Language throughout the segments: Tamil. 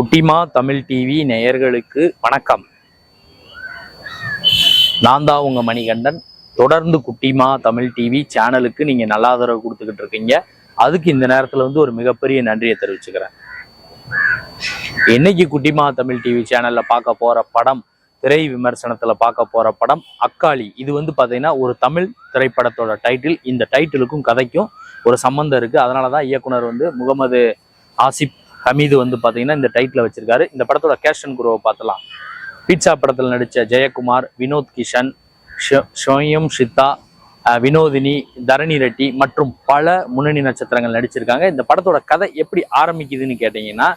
குட்டிமா தமிழ் டிவி நேயர்களுக்கு வணக்கம். நான் தான் உங்க மணிகண்டன். தொடர்ந்து குட்டிமா தமிழ் டிவி சேனலுக்கு நீங்க நல்ல ஆதரவு கொடுத்துக்கிட்டு இருக்கீங்க. அதுக்கு இந்த நேரத்துல வந்து ஒரு மிகப்பெரிய நன்றியை தெரிவிச்சுக்கிறேன். இன்னைக்கு குட்டிமா தமிழ் டிவி சேனல்ல பார்க்க போற படம் திரை விமர்சனத்துல பார்க்க போற படம் அக்காளி. இது வந்து பாத்தீங்கன்னா ஒரு தமிழ் திரைப்படத்தோட டைட்டில் இந்த டைட்டிலுக்கும் கதைக்கும் ஒரு சம்பந்தம் இருக்கு. அதனாலதான் இயக்குனர் வந்து முகமது ஆசிப் ஹமீது வந்து பார்த்தீங்கன்னா இந்த டைட்டில் வச்சிருக்காரு. இந்த படத்தோட கேஷன் குருவை பார்த்தலாம். பீட்சா படத்தில் நடித்த ஜெயக்குமார் வினோத் கிஷன் ஷோ- ஷோயம் ஷித்தா வினோதினி தரணி ரெட்டி மற்றும் பல முன்னணி நட்சத்திரங்கள் நடிச்சிருக்காங்க. இந்த படத்தோட கதை எப்படி ஆரம்பிக்குதுன்னு கேட்டிங்கன்னா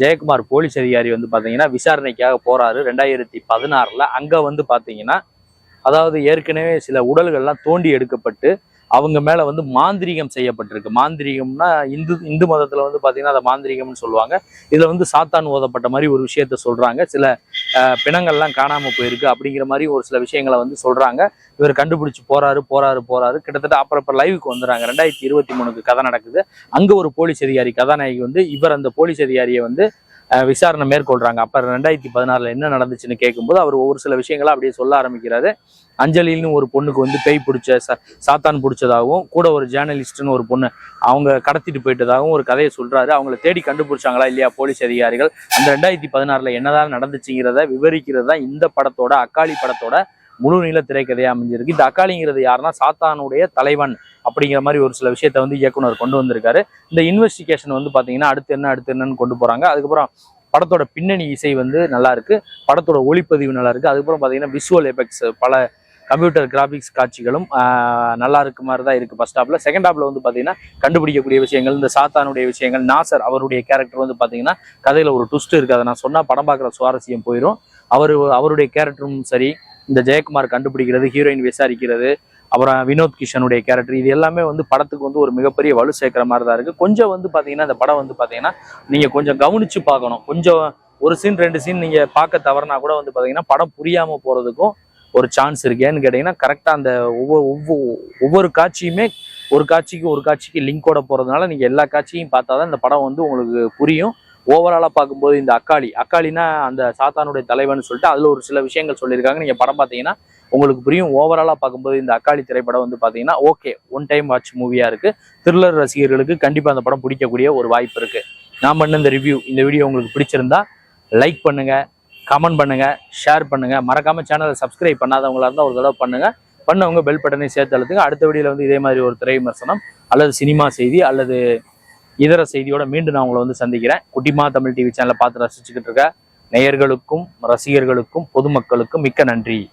ஜெயக்குமார் போலீஸ் அதிகாரி வந்து பார்த்தீங்கன்னா விசாரணைக்காக போகிறாரு ரெண்டாயிரத்தி பதினாறில் அங்கே வந்து பார்த்தீங்கன்னா அதாவது ஏற்கனவே சில உடல்கள்லாம் தோண்டி எடுக்கப்பட்டு அவங்க மேலே வந்து மாந்திரீகம் செய்யப்பட்டிருக்கு. மாந்திரீகம்னா இந்து இந்து மதத்தில் வந்து பார்த்தீங்கன்னா அதை மாந்திரீகம்னு சொல்லுவாங்க. இதில் வந்து சாத்தான் ஓதப்பட்ட மாதிரி ஒரு விஷயத்த சொல்கிறாங்க சில பிணங்கள்லாம் காணாமல் போயிருக்கு அப்படிங்கிற மாதிரி ஒரு சில விஷயங்களை வந்து சொல்கிறாங்க இவர் கண்டுபிடிச்சு போறாரு போறாரு போறாரு. கிட்டத்தட்ட அப்புறம் இப்போ லைவுக்கு வந்துடுறாங்க. ரெண்டாயிரத்தி இருபத்தி மூணுக்கு கதை நடக்குது. அங்கே ஒரு போலீஸ் அதிகாரி கதாநாயகி வந்து இவர் அந்த போலீஸ் அதிகாரியை வந்து விசாரணை மேற்கொள்றாங்க. அப்போ ரெண்டாயிரத்தி பதினாறில் என்ன நடந்துச்சுன்னு கேட்கும்போது அவர் ஒரு சில விஷயங்களை அப்படியே சொல்ல ஆரம்பிக்கிறாரு. அஞ்சலின்னு ஒரு பொண்ணுக்கு வந்து பேய் பிடிச்ச சா சாத்தான் பிடிச்சதாகவும் கூட ஒரு ஜேர்னலிஸ்ட்னு ஒரு பொண்ணு அவங்க கடத்திட்டு போயிட்டதாகவும் ஒரு கதையை சொல்றாரு. அவங்கள தேடி கண்டுபிடிச்சாங்களா இல்லையா போலீஸ் அதிகாரிகள்? அந்த ரெண்டாயிரத்தி பதினாறுல என்னதான் நடந்துச்சுங்கிறத விவரிக்கிறது தான் இந்த படத்தோட அக்காளி படத்தோட முழு நீள திரைக்கதையாக அமைஞ்சிருக்கு. இந்த அக்காளிங்கிறது யாருன்னா சாத்தானுடைய தலைவன் அப்படிங்கிற மாதிரி ஒரு சில விஷயத்த வந்து இயக்குனர் கொண்டு வந்திருக்காரு. இந்த இன்வெஸ்டிகேஷன் வந்து பார்த்தீங்கன்னா அடுத்து என்ன அடுத்து என்னன்னு கொண்டு போகிறாங்க அதுக்கப்புறம் படத்தோட பின்னணி இசை வந்து நல்லா இருக்கு. படத்தோட ஒளிப்பதிவு நல்லா இருக்கு. அதுக்கப்புறம் பார்த்தீங்கன்னா விஷுவல் எஃபெக்ட்ஸ் பல கம்ப்யூட்டர் கிராபிக்ஸ் காட்சிகளும் நல்லா இருக்க மாதிரி தான் இருக்கு ஃபர்ஸ்ட் ஹாப்ல செகண்ட் ஹாப்ல வந்து பார்த்தீங்கன்னா கண்டுபிடிக்கக்கூடிய விஷயங்கள் இந்த சாத்தானுடைய விஷயங்கள் நாசர் அவருடைய கேரக்டர் வந்து பார்த்தீங்கன்னா கதையில ஒரு ட்விஸ்ட் இருக்கு. அதை நான் சொன்னால் படம் பார்க்குற சுவாரஸ்யம் போயிடும் அவர் அவருடைய கேரக்டரும் சரி இந்த ஜெயக்குமார் கண்டுபிடிக்கிறது ஹீரோயின் விசாரிக்கிறது அப்புறம் வினோத் கிஷனுடைய கேரக்டர் இது எல்லாமே வந்து படத்துக்கு வந்து ஒரு மிகப்பெரிய வலு சேர்க்குற மாதிரி தான் இருக்குது கொஞ்சம் வந்து பார்த்தீங்கன்னா இந்த படம் வந்து பார்த்தீங்கன்னா நீங்கள் கொஞ்சம் கவனிச்சு பார்க்கணும். கொஞ்சம் ஒரு சீன் ரெண்டு சீன் நீங்கள் பார்க்க தவறுனா கூட வந்து பார்த்தீங்கன்னா படம் புரியாமல் போகிறதுக்கும் ஒரு சான்ஸ் இருக்கு. ஏன்னு கேட்டீங்கன்னா கரெக்டாக அந்த ஒவ்வொரு ஒவ்வொரு ஒவ்வொரு காட்சியுமே ஒரு காட்சிக்கு ஒரு காட்சிக்கு லிங்கோட போகிறதுனால நீங்கள் எல்லா காட்சியும் பார்த்தா தான் இந்த படம் வந்து உங்களுக்கு புரியும். ஓவராலாக பார்க்கும்போது இந்த அக்காளி அக்காளினா அந்த சாத்தானுடைய தலைவன் சொல்லிட்டு அதில் ஒரு சில விஷயங்கள் சொல்லியிருக்காங்க. நீங்கள் படம் பார்த்தீங்கன்னா உங்களுக்கு புரியும். ஓவராலாக பார்க்கும்போது இந்த அக்காளி திரைப்படம் வந்து பார்த்தீங்கன்னா ஓகே ஒன் டைம் வாட்ச் மூவியாக இருக்குது த்ரில்லர் ரசிகர்களுக்கு கண்டிப்பாக அந்த படம் பிடிக்கக்கூடிய ஒரு வாய்ப்பு இருக்குது நான் பண்ண இந்த ரிவ்யூ இந்த வீடியோ உங்களுக்கு பிடிச்சிருந்தா லைக் பண்ணுங்கள் கமெண்ட் பண்ணுங்கள் ஷேர் பண்ணுங்கள் மறக்காமல் சேனலை சப்ஸ்கிரைப் பண்ணாதவங்களா இருந்தால் ஒரு தடவை பண்ணுங்க. பண்ணவங்க பெல் பட்டனை சேர்த்து அழுத்துங்க. அடுத்த வீடியோவில் வந்து இதே மாதிரி ஒரு திரை விமர்சனம் அல்லது சினிமா செய்தி அல்லது இதர செய்தியோட மீண்டும் நான் உங்களை வந்து சந்திக்கிறேன். குட்டிமா தமிழ் டிவி சேனலை பார்த்து ரசிச்சுக்கிட்டு இருக்க நேயர்களுக்கும் ரசிகர்களுக்கும் பொதுமக்களுக்கும் மிக்க நன்றி.